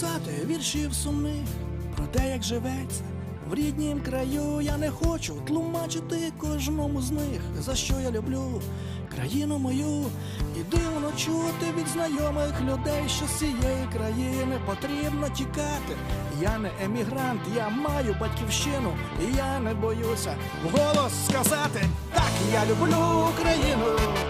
Писати віршів сумних про те, як живеться в ріднім краю. Я не хочу тлумачити кожному з них, за що я люблю країну мою. І дивно чути від знайомих людей, що з цієї країни потрібно тікати. Я не емігрант, я маю батьківщину, і я не боюся вголос сказати: так, я люблю Україну.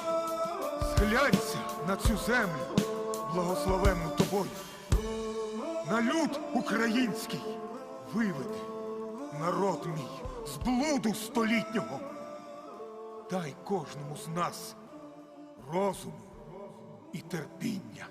зглянься на цю землю, благословенну тобою, на люд український виведи народ мій з блуду столітнього. Дай кожному з нас розуму і терпіння.